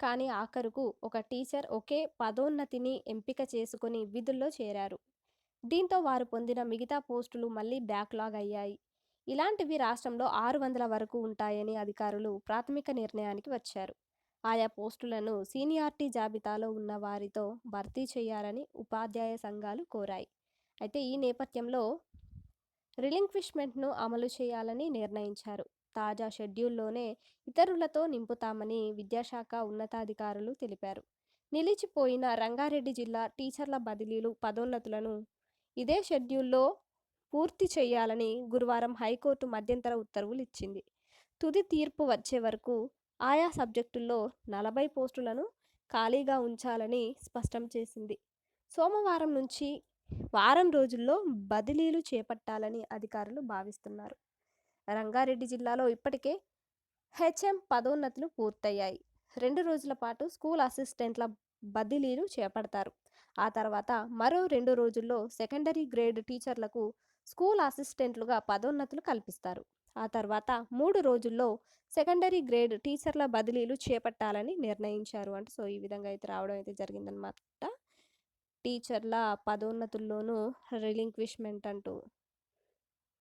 కానీ ఆఖరుకు ఒక టీచర్ ఒకే పదోన్నతిని ఎంపిక చేసుకుని విధుల్లో చేరారు. దీంతో వారు పొందిన మిగతా పోస్టులు మళ్ళీ బ్యాక్లాగ్ అయ్యాయి. ఇలాంటివి రాష్ట్రంలో ఆరు వందల వరకు ఉంటాయని అధికారులు ప్రాథమిక నిర్ణయానికి వచ్చారు. ఆయా పోస్టులను సీనియార్టీ జాబితాలో ఉన్న వారితో భర్తీ చేయాలని ఉపాధ్యాయ సంఘాలు కోరాయి. అయితే ఈ నేపథ్యంలో రిలింక్విష్మెంట్ను అమలు చేయాలని నిర్ణయించారు. తాజా షెడ్యూల్లోనే ఇతరులతో నింపుతామని విద్యాశాఖ ఉన్నతాధికారులు తెలిపారు. నిలిచిపోయిన రంగారెడ్డి జిల్లా టీచర్ల బదిలీలు పదోన్నతులను ఇదే షెడ్యూల్లో పూర్తి చేయాలని గురువారం హైకోర్టు మధ్యంతర ఉత్తర్వులు ఇచ్చింది. తుది తీర్పు వచ్చే వరకు ఆయా సబ్జెక్టుల్లో నలభై పోస్టులను ఖాళీగా ఉంచాలని స్పష్టం చేసింది. సోమవారం నుంచి వారం రోజుల్లో బదిలీలు చేపట్టాలని అధికారులు భావిస్తున్నారు. రంగారెడ్డి జిల్లాలో ఇప్పటికే హెచ్ఎం పదోన్నతులు పూర్తయ్యాయి. రెండు రోజుల పాటు స్కూల్ అసిస్టెంట్ల బదిలీలు చేపడతారు. ఆ తర్వాత మరో రెండు రోజుల్లో సెకండరీ గ్రేడ్ టీచర్లకు స్కూల్ అసిస్టెంట్లుగా పదోన్నతులు కల్పిస్తారు. ఆ తర్వాత మూడు రోజుల్లో సెకండరీ గ్రేడ్ టీచర్ల బదిలీలు చేపట్టాలని నిర్ణయించారు. అంటే సో ఈ విధంగా అయితే రావడం అయితే జరిగిందనమాట టీచర్ల పదోన్నతుల్లోనూ రిలింక్విష్మెంట్ అంటూ